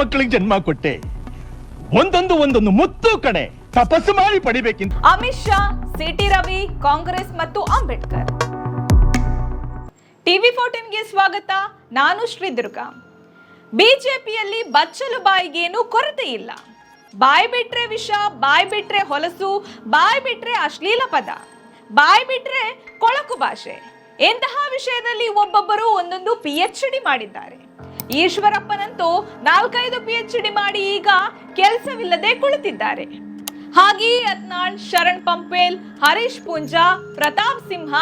ಮಕ್ಕಳಿಗೆ ಜನ್ಮ ಕೊಟ್ಟೆ. ಒಂದೊಂದು ಒಂದೊಂದು ಮುತ್ತು ಕಡೆ ತಪಸ್ಸು ಮಾಡಿ ಪಡಿಬೇಕಿಂತ Amit Shah, C T Ravi, Congress ಮತ್ತು ಅಂಬೇಡ್ಕರ್. ಟಿವಿ ಫೋರ್ಟೀನ್ಗೆ ಸ್ವಾಗತ, ನಾನು ಶ್ರೀದುರ್ಗ ಬಿಜೆಪಿಯಲ್ಲಿ ಬಚ್ಚಲು ಬಾಯಿಗೇನು ಕೊರತೆ ಇಲ್ಲ. ಬಾಯಿ ಬಿಟ್ರೆ ವಿಷ, ಬಾಯಿ ಬಿಟ್ರೆ ಹೊಲಸು, ಬಾಯಿ ಬಿಟ್ರೆ ಅಶ್ಲೀಲ ಪದ, ಬಾಯಿ ಬಿಟ್ರೆ ಕೊಳಕು ಭಾಷೆ. ಎಂತಹ ವಿಷಯದಲ್ಲಿ ಒಬ್ಬೊಬ್ಬರು ಒಂದೊಂದು ಪಿ ಎಚ್ ಡಿ ಮಾಡಿದ್ದಾರೆ. ಈಶ್ವರಪ್ಪನಂತೂ ನಾಲ್ಕೈದು ಪಿ ಎಚ್ ಡಿ ಮಾಡಿ ಈಗ ಕೆಲಸವಿಲ್ಲದೆ ಕುಳಿತಿದ್ದಾರೆ. ಹಾಗೆಯೇ ಯತ್ನಾಳ್, ಶರಣ್ ಪಂಪೇಲ್, ಹರೀಶ್ ಪೂಂಜಾ, ಪ್ರತಾಪ್ ಸಿಂಹ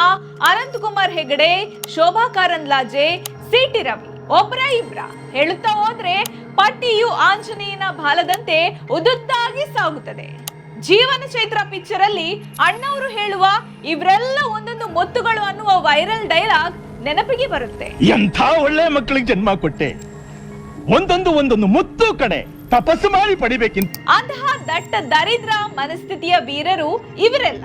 ಅನಂತಕುಮಾರ್ ಹೆಗಡೆ, ಶೋಭಾ ಕಾರಂದ್ಲಾಜೆ ಸಿಟಿ ರವಿ, ಒಬ್ರ ಇಬ್ರ. ಹೇಳುತ್ತಾ ಹೋದ್ರೆ ಪಟ್ಟಿಯು ಆಂಜನೇಯನ ಬಾಲದಂತೆ ಉದುತ್ತಾಗಿ ಸಾಗುತ್ತದೆ. ಜೀವನ ಚೈತ್ರ ಪಿಕ್ಚರ್ ಅಲ್ಲಿ ಅಣ್ಣವರು ಹೇಳುವ, ಇವರೆಲ್ಲ ಒಂದೊಂದು ಮುತ್ತುಗಳು ಅನ್ನುವ ವೈರಲ್ ಡೈಲಾಗ್ ನೆನಪಿಗೆ ಬರುತ್ತೆ. ಎಂಥ ಒಳ್ಳೆ ಮಕ್ಕಳಿಗೆ ಜನ್ಮ ಕೊಟ್ಟೆ. ಒಂದೊಂದು ಒಂದೊಂದು ಮುತ್ತು ಕಡೆ ತಪಸ್ಸು ಮಾಡಿ ಪಡಿಬೇಕಿಂತ. ಅಂತಹ ದಟ್ಟ ದರಿದ್ರ ಮನಸ್ಥಿತಿಯ ವೀರರು ಇವರೆಲ್ಲ.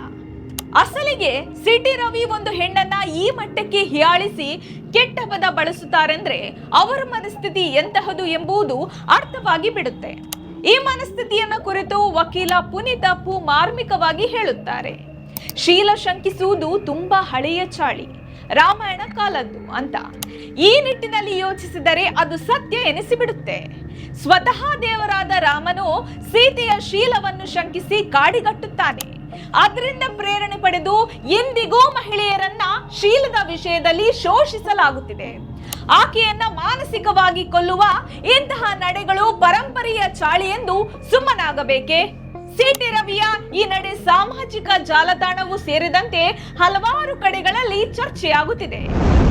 ಅಸಲಿಗೆ ಸಿಟಿ ರವಿ ಒಂದು ಹೆಣ್ಣನ್ನ ಈ ಮಟ್ಟಕ್ಕೆ ಹಿಯಾಳಿಸಿ ಕೆಟ್ಟ ಪದ ಬಳಸುತ್ತಾರೆಂದ್ರೆ ಅವರ ಮನಸ್ಥಿತಿ ಎಂತಹದು ಎಂಬುದು ಅರ್ಥವಾಗಿ ಬಿಡುತ್ತೆ. ಈ ಮನಸ್ಥಿತಿಯನ್ನ ಕುರಿತು ವಕೀಲ ಪುನೀತ್ ಅಪ್ಪು ಮಾರ್ಮಿಕವಾಗಿ ಹೇಳುತ್ತಾರೆ. ಶೀಲ ಶಂಕಿಸುವುದು ತುಂಬಾ ಹಳೆಯ ಚಾಳಿ. ರಾಮಾಯಣ ಕಾಲದ್ದು ಅಂತ. ಈ ನಿಟ್ಟಿನಲ್ಲಿ ಯೋಚಿಸಿದರೆ ಅದು ಸತ್ಯ ಎನಿಸಿಬಿಡುತ್ತೆ. ಸ್ವತಃ ದೇವರಾದ ರಾಮನು ಸೀತೆಯ ಶೀಲವನ್ನು ಶಂಕಿಸಿ ಕಾಡಿಗಟ್ಟುತ್ತಾನೆ. ಅದರಿಂದ ಪ್ರೇರಣೆ ಪಡೆದು ಎಂದಿಗೂ ಮಹಿಳೆಯರನ್ನ ಶೀಲದ ವಿಷಯದಲ್ಲಿ ಶೋಷಿಸಲಾಗುತ್ತಿದೆ. ಆಕೆಯನ್ನ ಮಾನಸಿಕವಾಗಿ ಕೊಲ್ಲುವ ಇಂತಹ ನಡೆಗಳು ಪರಂಪರೆಯ ಚಾಳಿ ಎಂದು ಸುಮ್ಮನಾಗಬೇಕೆ? ಸಿಟಿ ರವಿಯ ಈ ನಡೆ ಸಾಮಾಜಿಕ ಜಾಲತಾಣವೂ ಸೇರಿದಂತೆ ಹಲವಾರು ಕಡೆಗಳಲ್ಲಿ ಚರ್ಚೆಯಾಗುತ್ತಿದೆ.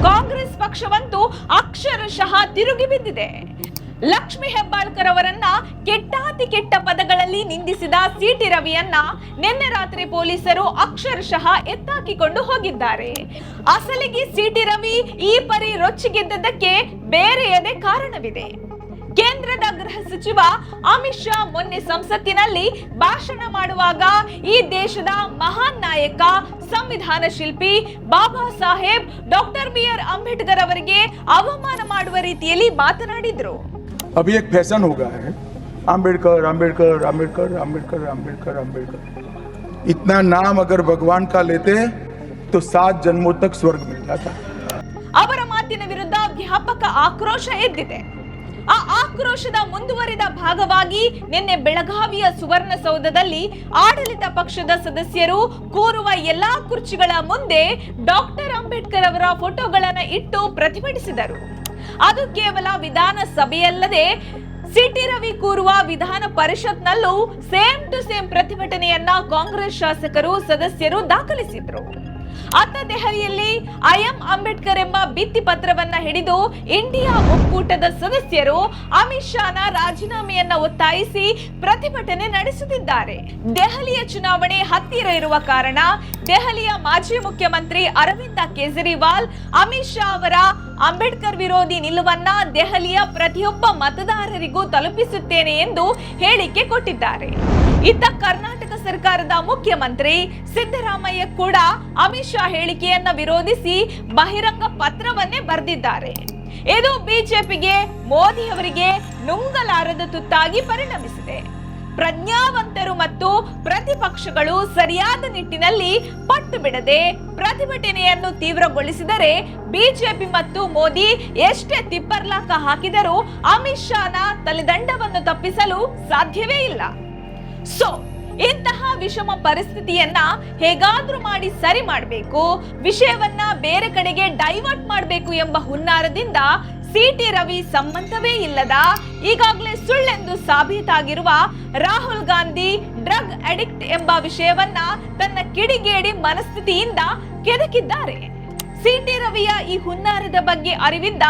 ಕಾಂಗ್ರೆಸ್ ಪಕ್ಷವಂತೂ ಅಕ್ಷರಶಃ ತಿರುಗಿ ಬಿದ್ದಿದೆ. ಲಕ್ಷ್ಮಿ ಹೆಬ್ಬಾಳ್ಕರ್ ಅವರನ್ನ ಕೆಟ್ಟಾತಿ ಕೆಟ್ಟ ಪದಗಳಲ್ಲಿ ನಿಂದಿಸಿದ ಸಿಟಿ ರವಿಯನ್ನ ನಿನ್ನೆ ರಾತ್ರಿ ಪೊಲೀಸರು ಅಕ್ಷರಶಃ ಎತ್ತಾಕಿಕೊಂಡು ಹೋಗಿದ್ದಾರೆ. ಅಸಲಿಗೆ ಸಿಟಿ ರವಿ ಈ ಪರಿ ರೊಚ್ಚಿಗೆದ್ದದಕ್ಕೆ ಬೇರೆಯದೇ ಕಾರಣವಿದೆ. ಕೇಂದ್ರದ ಗೃಹ ಸಚಿವ ಅಮಿತ್ ಶಾ ಮೊನ್ನೆ ಸಂಸತ್ತಿನಲ್ಲಿ ಭಾಷಣ ಮಾಡುವಾಗ ಈ ದೇಶದ ಮಹಾನ್ ನಾಯಕ ಸಂವಿಧಾನ ಶಿಲ್ಪಿ Baba Saheb doctor B R Ambedkar ಅವರಿಗೆ ಅವಮಾನ ಮಾಡುವ ರೀತಿಯಲ್ಲಿ ಮಾತನಾಡಿದ್ರು अभी एक फैशन हो गया है आम्बेडकर आम्बेडकर आम्बेडकर आम्बेडकर आम्बेडकर आम्बेडकर इतना नाम अगर भगवान का लेते तो सात जन्मों तक स्वर्ग मिल जाता ಅವರ ಮಾತಿನ ವಿರುದ್ಧ ವ್ಯಾಪಕ ಆಕ್ರೋಶ ಎದ್ದಿದೆ ಆ ಆಕ್ರೋಶದ ಮುಂದುವರಿದ ಭಾಗವಾಗಿ ನಿನ್ನೆ ಬೆಳಗಾವಿಯ ಸುವರ್ಣಸೌಧದಲ್ಲಿ ಆಡಳಿತ ಪಕ್ಷದ ಸದಸ್ಯರು ಕೂರುವ ಎಲ್ಲಾ ಕುರ್ಚಿಗಳ ಮುಂದೆ ಡಾಕ್ಟರ್ ಅಂಬೇಡ್ಕರ್ ಅವರ ಫೋಟೋಗಳನ್ನು ಇಟ್ಟು ಪ್ರತಿಭಟಿಸಿದರು. ಅದು ಕೇವಲ ವಿಧಾನಸಭೆಯಲ್ಲದೆ ಸಿಟಿ ರವಿ ಕೂರುವ ವಿಧಾನ ಪರಿಷತ್ನಲ್ಲೂ ಸೇಮ್ ಟು ಸೇಮ್ ಪ್ರತಿಭಟನೆಯನ್ನ ಕಾಂಗ್ರೆಸ್ ಶಾಸಕರು, ಸದಸ್ಯರು ದಾಖಲಿಸಿದ್ರು. ಅತ್ತ ದೆಹಲಿಯಲ್ಲಿ ಐ ಎಂ ಅಂಬೇಡ್ಕರ್ ಎಂಬ ಭಿತ್ತಿ ಪತ್ರವನ್ನ ಹಿಡಿದು ಇಂಡಿಯಾ ಒಕ್ಕೂಟದ ಸದಸ್ಯರು ಅಮಿತ್ ಶಾನ ರಾಜೀನಾಮೆಯನ್ನ ಒತ್ತಾಯಿಸಿ ಪ್ರತಿಭಟನೆ ನಡೆಸುತ್ತಿದ್ದಾರೆ. ದೆಹಲಿಯ ಚುನಾವಣೆ ಹತ್ತಿರ ಇರುವ ಕಾರಣ ದೆಹಲಿಯ ಮಾಜಿ ಮುಖ್ಯಮಂತ್ರಿ ಅರವಿಂದ ಕೇಜ್ರಿವಾಲ್, ಅಮಿತ್ ಶಾ ಅವರ ಅಂಬೇಡ್ಕರ್ ವಿರೋಧಿ ನಿಲುವನ್ನ ದೆಹಲಿಯ ಪ್ರತಿಯೊಬ್ಬ ಮತದಾರರಿಗೂ ತಲುಪಿಸುತ್ತೇನೆ ಎಂದು ಹೇಳಿಕೆ ಕೊಟ್ಟಿದ್ದಾರೆ. ಇತ್ತ ಕರ್ನಾಟಕ ಸರ್ಕಾರದ ಮುಖ್ಯಮಂತ್ರಿ ಸಿದ್ದರಾಮಯ್ಯ ಕೂಡ ಅಮಿತ್ ಶಾ ಹೇಳಿಕೆಯನ್ನ ವಿರೋಧಿಸಿ ಬಹಿರಂಗ ಪತ್ರವನ್ನೇ ಬರೆದಿದ್ದಾರೆ. ಇದು ಬಿಜೆಪಿಗೆ, ಮೋದಿ ಅವರಿಗೆ ನುಂಗಲಾರದ ತುತ್ತಾಗಿ ಪರಿಣಮಿಸಿದೆ. ಪ್ರಜ್ಞಾವಂತರು ಮತ್ತು ಪ್ರತಿಪಕ್ಷಗಳು ಸರಿಯಾದ ನಿಟ್ಟಿನಲ್ಲಿ ಪಟ್ಟು ಬಿಡದೆ ಪ್ರತಿಭಟನೆಯನ್ನು ತೀವ್ರಗೊಳಿಸಿದರೆ ಬಿಜೆಪಿ ಮತ್ತು ಮೋದಿ ಎಷ್ಟೇ ತಿಪ್ಪರ್ಲಾಕ ಹಾಕಿದರೂ ಅಮಿತ್ ಶಾನ ತಲೆದಂಡವನ್ನು ತಪ್ಪಿಸಲು ಸಾಧ್ಯವೇ ಇಲ್ಲ. ಸೊ ಇಂತಹ ವಿಷಮ ಪರಿಸ್ಥಿತಿಯನ್ನ ಹೇಗಾದ್ರೂ ಮಾಡಿ ಸರಿ ಮಾಡಬೇಕು, ವಿಷಯವನ್ನ ಬೇರೆ ಕಡೆಗೆ ಡೈವರ್ಟ್ ಮಾಡಬೇಕು ಎಂಬ ಹುನ್ನಾರದಿಂದ ಸಿಟಿ ರವಿ ಸಂಬಂಧವೇ ಇಲ್ಲದ, ಈಗಾಗಲೇ ಸುಳ್ಳೆಂದು ಸಾಬೀತಾಗಿರುವ ರಾಹುಲ್ ಗಾಂಧಿ ಡ್ರಗ್ ಅಡಿಕ್ಟ್ ಎಂಬ ವಿಷಯವನ್ನ ತನ್ನ ಕಿಡಿಗೇಡಿ ಮನಸ್ಥಿತಿಯಿಂದ ಕೆದಕಿದ್ದಾರೆ. ಸಿಟಿ ರವಿಯ ಈ ಹುನ್ನಾರದ ಬಗ್ಗೆ ಅರಿವಿದ್ದ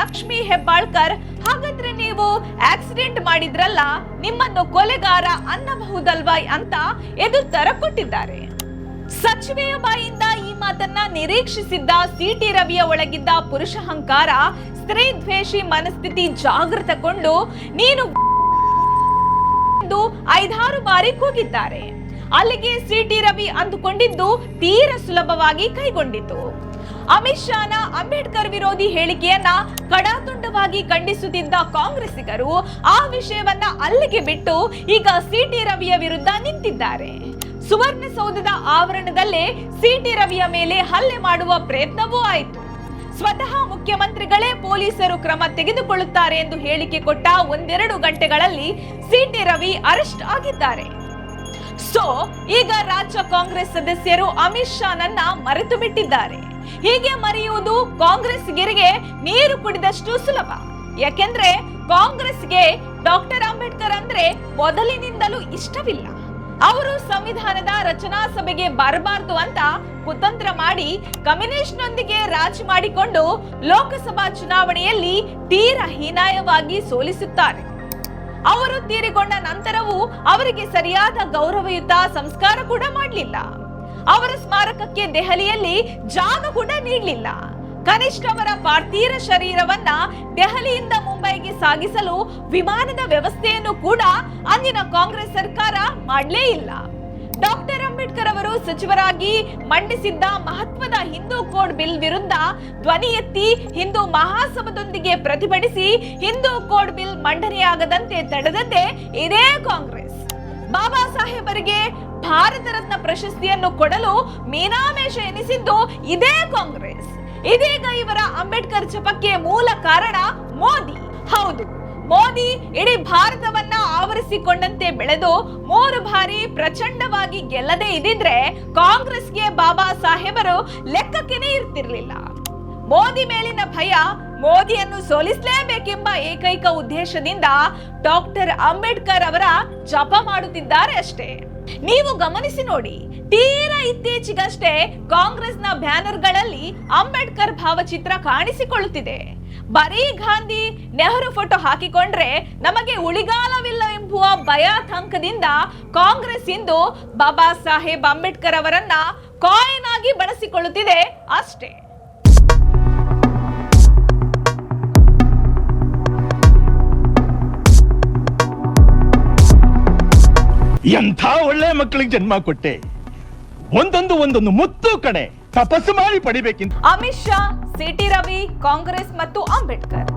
ಲಕ್ಷ್ಮಿ ಹೆಬ್ಬಾಳ್ಕರ್ ಹಾಗಾದ್ರೆ ನೀವು ಆಕ್ಸಿಡೆಂಟ್ ಮಾಡಿದ್ರಲ್ಲ, ನಿಮ್ಮನ್ನು ಕೊಲೆಗಾರ ಅನ್ನಬಹುದಲ್ವಾ ಅಂತ ಎದುರುತ್ತರ ಕೊಟ್ಟಿದ್ದಾರೆ ಸಚಿವೆಯ ಬಾಯಿಂದ ಈ ಮಾತನ್ನ ನಿರೀಕ್ಷಿಸಿದ್ದ ಸಿಟಿ ರವಿಯ ಒಳಗಿದ್ದ ಪುರುಷ ಅಹಂಕಾರ, ಸ್ತ್ರೀ ದ್ವೇಷಿ ಮನಸ್ಥಿತಿ ಜಾಗೃತಗೊಂಡು ನೀನು ಐದಾರು ಬಾರಿ ಕೂಗಿದ್ದಾರೆ. ಅಲ್ಲಿಗೆ ಸಿಟಿ ರವಿ ಅಂದುಕೊಂಡಿದ್ದು ತೀರ ಸುಲಭವಾಗಿ ಕೈಗೊಂಡಿತು. ಅಮಿತ್ ಶಾನ ಅಂಬೇಡ್ಕರ್ ವಿರೋಧಿ ಹೇಳಿಕೆಯನ್ನ ಕಡಾತುಂಡವಾಗಿ ಖಂಡಿಸುತ್ತಿದ್ದ ಕಾಂಗ್ರೆಸ್ಸಿಗರು ಆ ವಿಷಯವನ್ನ ಅಲ್ಲಿಗೆ ಬಿಟ್ಟು ಈಗ ಸಿಟಿ ರವಿಯ ವಿರುದ್ಧ ನಿಂತಿದ್ದಾರೆ. ಸುವರ್ಣಸೌಧದ ಆವರಣದಲ್ಲೇ ಸಿಟಿ ರವಿಯ ಮೇಲೆ ಹಲ್ಲೆ ಮಾಡುವ ಪ್ರಯತ್ನವೂ ಆಯಿತು. ಸ್ವತಃ ಮುಖ್ಯಮಂತ್ರಿಗಳೇ ಪೊಲೀಸರು ಕ್ರಮ ತೆಗೆದುಕೊಳ್ಳುತ್ತಾರೆ ಎಂದು ಹೇಳಿಕೆ ಕೊಟ್ಟ ಒಂದೆರಡು ಗಂಟೆಗಳಲ್ಲಿ ಸಿಟಿ ರವಿ ಅರೆಸ್ಟ್ ಆಗಿದ್ದಾರೆ. ಸೊ ಈಗ ರಾಜ್ಯ ಕಾಂಗ್ರೆಸ್ ಸದಸ್ಯರು ಅಮಿತ್ ಶಾನನ್ನ ಮರೆತು ಬಿಟ್ಟಿದ್ದಾರೆ ಹೀಗೆ ಮರೆಯುವುದು ಕಾಂಗ್ರೆಸ್ಗಿರಿಗೆ ನೀರು ಕುಡಿದಷ್ಟು ಸುಲಭ. ಯಾಕೆಂದ್ರೆ ಕಾಂಗ್ರೆಸ್ಗೆ ಡಾಕ್ಟರ್ ಅಂಬೇಡ್ಕರ್ ಅಂದ್ರೆ ಮೊದಲಿನಿಂದಲೂ ಇಷ್ಟವಿಲ್ಲ. ಅವರು ಸಂವಿಧಾನದ ರಚನಾ ಸಭೆಗೆ ಬರಬಾರದು ಅಂತ ಕುತಂತ್ರ ಮಾಡಿ ಕಮ್ಯುನಿಸ್ಟ್ನೊಂದಿಗೆ ರಾಜಿ ಮಾಡಿಕೊಂಡು ಲೋಕಸಭಾ ಚುನಾವಣೆಯಲ್ಲಿ ತೀರ ಹೀನಾಯವಾಗಿ ಸೋಲಿಸುತ್ತಾರೆ. ಅವರು ತೀರಿಕೊಂಡ ನಂತರವೂ ಅವರಿಗೆ ಸರಿಯಾದ ಗೌರವಯುತ ಸಂಸ್ಕಾರ ಕೂಡ ಮಾಡಲಿಲ್ಲ. ಅವರ ಸ್ಮಾರಕಕ್ಕೆ ದೆಹಲಿಯಲ್ಲಿ ಜಾಗ ಕೂಡ ನೀಡಲಿಲ್ಲ. ಕನಿಷ್ಠ ಅವರ ಪಾರ್ಥಿವ ಶರೀರವನ್ನ ದೆಹಲಿಯಿಂದ ಮುಂಬೈಗೆ ಸಾಗಿಸಲು ವಿಮಾನದ ವ್ಯವಸ್ಥೆಯನ್ನು ಕೂಡ ಅಂದಿನ ಕಾಂಗ್ರೆಸ್ ಸರ್ಕಾರ ಮಾಡಲೇ ಇಲ್ಲ. ಅಂಬೇಡ್ಕರ್ ಅವರು ಸಚಿವರಾಗಿ ಮಂಡಿಸಿದ್ದ ಮಹತ್ವದ ಹಿಂದೂ ಕೋಡ್ ಬಿಲ್ ವಿರುದ್ಧ ಧ್ವನಿ ಎತ್ತಿ ಹಿಂದೂ ಮಹಾಸಭದೊಂದಿಗೆ ಪ್ರತಿಭಟಿಸಿ ಹಿಂದೂ ಕೋಡ್ ಬಿಲ್ ಮಂಡನೆಯಾಗದಂತೆ ತಡೆದದ್ದೇ ಇದೇ ಕಾಂಗ್ರೆಸ್. ಬಾಬಾ ಸಾಹೇಬರಿಗೆ ಭಾರತ ರತ್ನ ಪ್ರಶಸ್ತಿಯನ್ನು ಕೊಡಲು ಮೀನಾಮೇಷ ಎನಿಸಿದ್ದು ಇದೇ ಕಾಂಗ್ರೆಸ್. ಇದೀಗ ಇವರ ಅಂಬೇಡ್ಕರ್ ಜಪಕ್ಕೆ ಮೂಲ ಕಾರಣ ಮೋದಿ. ಹೌದು. ಮೋದಿ ಇಡೀ ಭಾರತವನ್ನ ಆವರಿಸಿಕೊಂಡಂತೆ ಬೆಳೆದು ಮೂರು ಬಾರಿ ಪ್ರಚಂಡವಾಗಿ ಗೆಲ್ಲದೆ ಇದ್ದಿದ್ರೆ ಕಾಂಗ್ರೆಸ್ಗೆ ಬಾಬಾ ಸಾಹೇಬರು ಲೆಕ್ಕಕ್ಕೇನೆ ಇರ್ತಿರ್ಲಿಲ್ಲ. ಮೋದಿ ಮೇಲಿನ ಭಯ ಮೋದಿಯನ್ನು ಸೋಲಿಸಲೇಬೇಕೆಂಬ ಏಕೈಕ ಉದ್ದೇಶದಿಂದ ಡಾಕ್ಟರ್ ಅಂಬೇಡ್ಕರ್ ಅವರ ಜಪ ಮಾಡುತ್ತಿದ್ದಾರೆ ಅಷ್ಟೇ. ನೀವು ಗಮನಿಸಿ ನೋಡಿ, ತೀರಾ ಇತ್ತೀಚೆಗಷ್ಟೇ ಕಾಂಗ್ರೆಸ್ನ ಬ್ಯಾನರ್ಗಳಲ್ಲಿ ಅಂಬೇಡ್ಕರ್ ಭಾವಚಿತ್ರ ಕಾಣಿಸಿಕೊಳ್ಳುತ್ತಿದೆ. ಬರೀ ಗಾಂಧಿ ನೆಹರು ಫೋಟೋ ಹಾಕಿಕೊಂಡ್ರೆ ನಮಗೆ ಉಳಿಗಾಲವಿಲ್ಲ ಎಂಬುವ ಭಯಾತಂಕದಿಂದ ಕಾಂಗ್ರೆಸ್ ಇಂದು ಬಾಬಾ ಸಾಹೇಬ್ ಅಂಬೇಡ್ಕರ್ ಅವರನ್ನ ಕಾಯಿನ್ ಆಗಿ ಬಳಸಿಕೊಳ್ಳುತ್ತಿದೆ ಅಷ್ಟೇ. ಎಂಥ ಒಳ್ಳೆ ಮಕ್ಕಳಿಗೆ ಜನ್ಮ ಕೊಟ್ಟೆ? ಒಂದೊಂದು ಒಂದೊಂದು ಮುತ್ತು ಕಡೆ. ತಪಸ್ಸು ಮಾಡಿ ಪಡಿಬೇಕಿಂತ. ಅಮಿತ್ ಶಾ ಸಿಟಿ ರವಿ ಕಾಂಗ್ರೆಸ್ ಮತ್ತು ಅಂಬೇಡ್ಕರ್.